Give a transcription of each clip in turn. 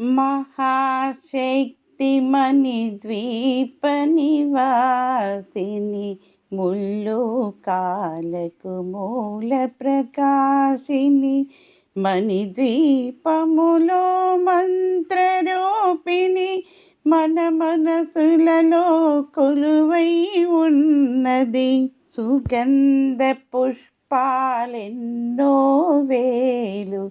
మహాశక్తిమణి ద్వీప నివాసిని ముల్లు కాలకు మూల ప్రకాశిని మణిద్వీపములో మంత్రరూపిణి మన మనసులలో కొలువై ఉన్నది. సుగంధ పుష్పాలెన్నో వేలు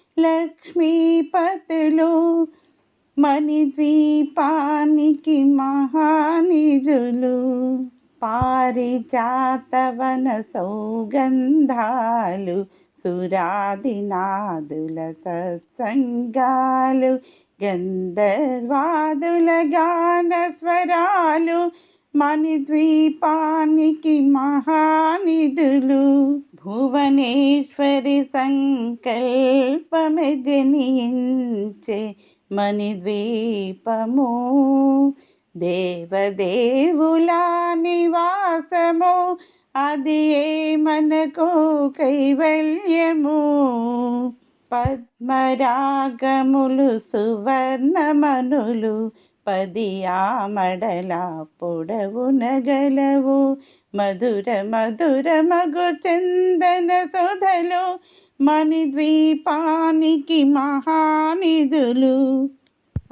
లక్ష్మీపతులు మణిద్వీపానికి మహానిధులు. పారిజాతవన సౌగంధాలు సురాదినాదుల సత్సంగాలు గంధర్వాదుల గాన స్వరాలు మణిద్వీపానికి మహానిధులు భువనేశ్వరి సంకల్పమె జనించే మణిద్వీపము. దేవదేవుల నివాసము అది ఏ మనకు కైవల్యము? పద్మరాగములు సువర్ణమనులు పది ఆమడల పొడవు నగలవు. మధుర మధుర మగు చందన సుధలు మణిద్వీపానికి మహానిధులు.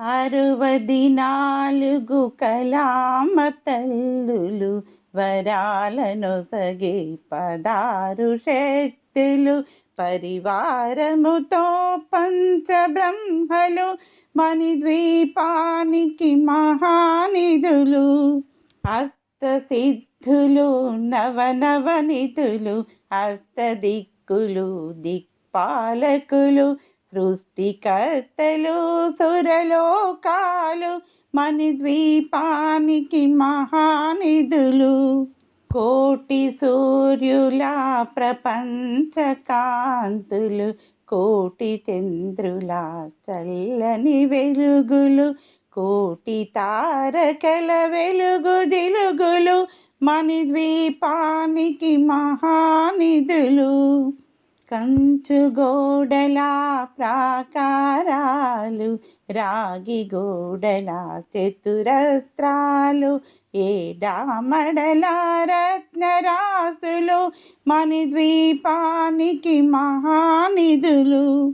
అరువది నాలుగు కలామ తల్లులు వరాలను తగి పదారు శక్తులు. పరివారముతో పంచబ్రహ్మలు మణిద్వీపానికి మహానిధులు. అష్టసిద్ధులు నవనవనిధులు అష్టదిక్కులు దిక్పాలకులు సృష్టికర్తలు సురలోకాలు మణిద్వీపానికి మహానిధులు. కోటి సూర్యుల ప్రపంచ కాంతులు కోటి చంద్రుల చల్లని వెలుగులు కోటి తారకల వెలుగు దిలుగులు మణిద్వీపానికి మహానిధులు. కంచుగోడల ప్రాకారాలు రాగి గోడల చతురస్త్రాలు ఏడామడల రత్నరాసులు మణిద్వీపానికి మహానిధులు.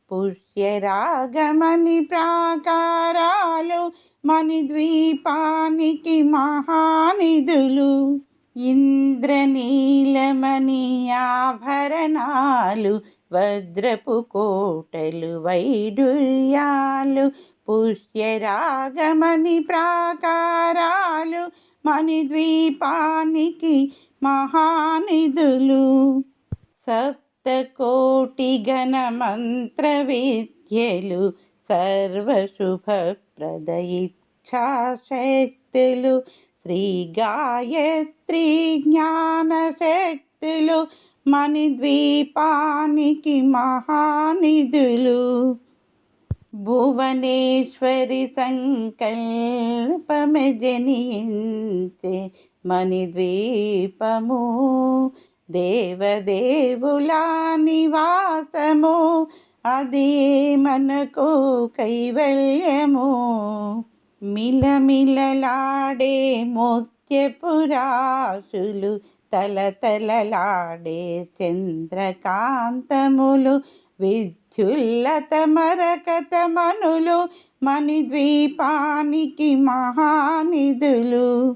పుష్యరాగమణి ప్రాకారాలు మణిద్వీపానికి మహానిధులు. ఇంద్రనీలమణి ఆభరణాలు వజ్రపు కోటలు వైడుర్యాలు పుష్యరాగమణి ప్రాకారాలు మణిద్వీపానికి మహానిధులు. సప్తకోటి గణ మంత్ర విద్యలు సర్వశుభప్రదయిచ్ఛాశక్తులు. శ్రీ గాయత్రి జ్ఞానశక్తులు మణిద్వీపానికి మహానిధులు. భువనేశ్వరి సంకల్పమె మణిద్వీపము. దేవదేవులా నివాసము అది మనకు కైవల్యము. మిలమిలలాడే ముత్యపురాశులు తలతలలాడే చంద్రకాంతములు విద్యుల్లత మరకత మనులు మణిద్వీపానికి మహానిధులు.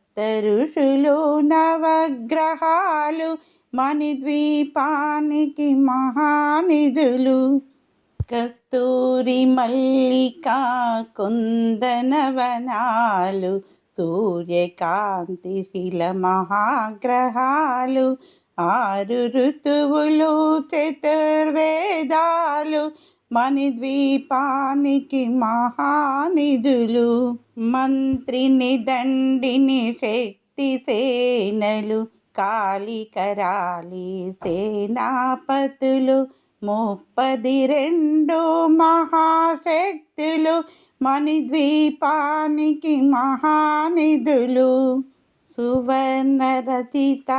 ఋషులు నవగ్రహాలు మణిద్వీపానికి మహానిధులు. కస్తూరి మల్లికా కుందనవనాలు సూర్యకాంతి శిల మహాగ్రహాలు ఆరు ఋతువులు చతుర్వేదాలు మణిద్వీపానికి మహానిధులు మంత్రిని దండిని శక్తి సేనలు కాళికరాలి సేనాపతులు ముప్పది రెండు మహాశక్తులు మణిద్వీపానికి మహానిధులు సువర్ణరచిత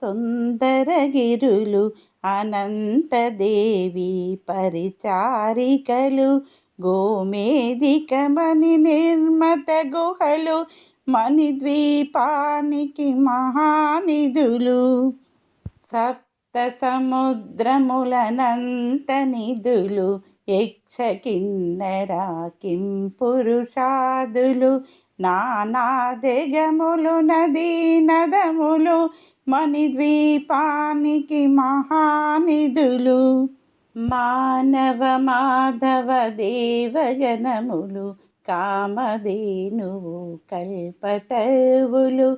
సుందరగిరులు అనంతదేవి పరిచారికలు గోమేదికమణి నిర్మత గుహలు మణిద్వీపానికి మహానిధులు. సప్త సముద్రములనంత నిధులు యక్ష కిన్నరా కిం పురుషాదులు నానా జగములు నదీ నదములు మణిద్వీపానికి మహానిధులు మానవ మాధవ దేవగణములు కామధేనువు కల్పతవులు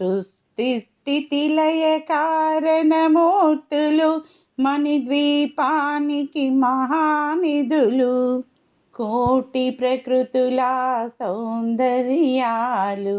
సృష్టి స్థితిలయ కారణమూర్తులు మణిద్వీపానికి మహానిధులు కోటి ప్రకృతుల సౌందర్యాలు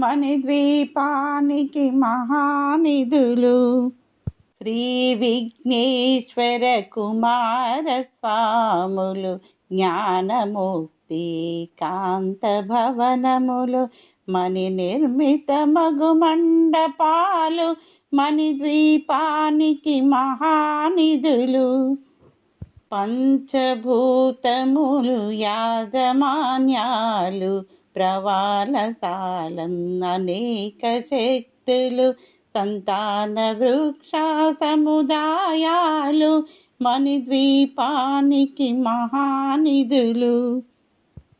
మణిద్వీపానికి మహానిధులు. శ్రీ విఘ్నేశ్వర కుమార స్వాములు జ్ఞానముక్తి కాంత భవనములు మణి నిర్మిత మగు మండపాలు మణిద్వీపానికి మహానిధులు. పంచభూతములు యాజమాన్యాలు ప్రవాళసాలం అనేక శక్తులు సంతాన వృక్ష సముదాయాలు మణిద్వీపానికి మహానిధులు.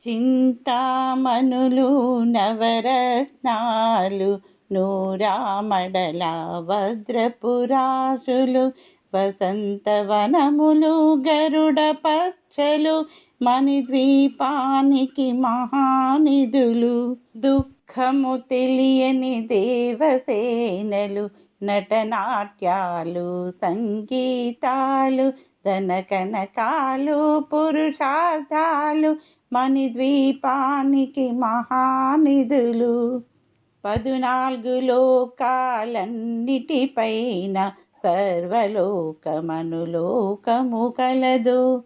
చింతామణులు నవరత్నాలు నూరామడల భద్రపురాశులు వసంతవనములు గరుడ పచ్చలు మణిద్వీపానికి మహానిధులు దుఃఖము తెలియని దేవసేనలు నటనాట్యాలు సంగీతాలు ధనకనకాలు పురుషార్థాలు మణిద్వీపానికి మహానిధులు. పదునాలుగు లోకాలన్నిటిపైన సర్వలోకమనులోకము కలదు.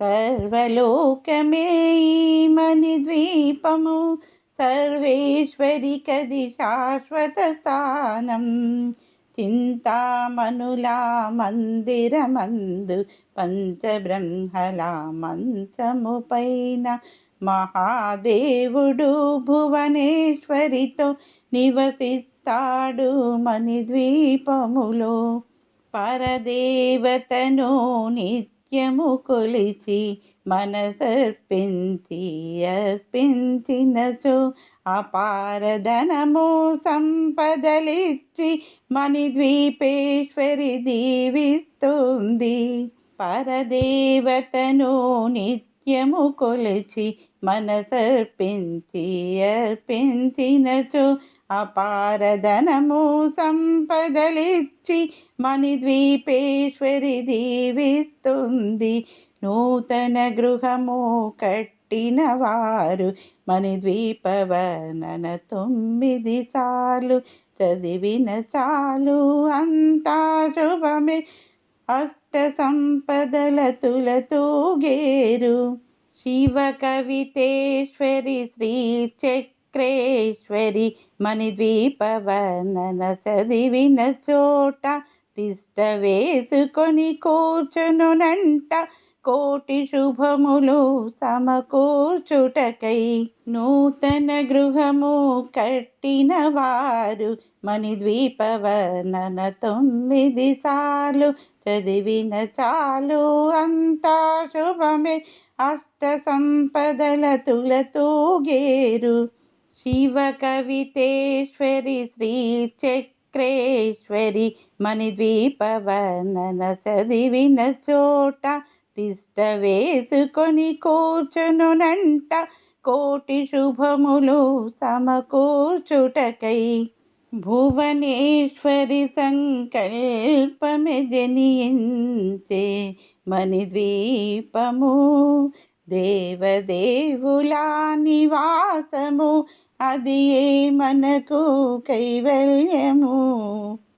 సర్వలోకమేమని ద్వీపము సర్వేశ్వరికది శాశ్వత స్థానం. చింతామనులా మందిరమందు పంచబ్రహ్మల మంచముపైన మహాదేవుడు భువనేశ్వరితో నివసిస్తాడు మణిద్వీపములో పరదేవతను నిత్యము కొలిచి మనసర్పించి అర్పించినచో అపారధనము సంపదలిచ్చి మణిద్వీపేశ్వరి దీవిస్తుంది. పరదేవతను నిత్యము కొలిచి మనసర్పించి అర్పించినచో అపారధనము సంపదలిచ్చి మణిద్వీపేశ్వరి దీవిస్తుంది. నూతన గృహము కట్టిన వారు మణిద్వీపవనన తొమ్మిది సార్లు చదివిన చాలు అంతా శుభమే. అష్ట సంపదల తులతూగేరు శివ కవితేశ్వరి శ్రీ చక్రేశ్వరి మణిద్వీపవనన చదివిన చోట తిష్ట వేసుకొని కూర్చునునంట కోటి శుభములు సమకూర్చుటకై. నూతన గృహము కట్టిన వారు మణిద్వీపవనన తొమ్మిది సార్లు చదివిన చాలు అంతా శుభమే. అష్ట సంపదల తులతూగేరు శివ కవితేశ్వరి శ్రీ చక్రేశ్వరి చదివిన చోట తిష్ట వేసుకొని కూర్చునునంట కోటి శుభములు సమకూర్చుటకై. భువనేశ్వరి సంకల్పమే జనించే మణిద్వీపము దేవదేవులా నివాసము అది ఏ మనకు కైవల్యము.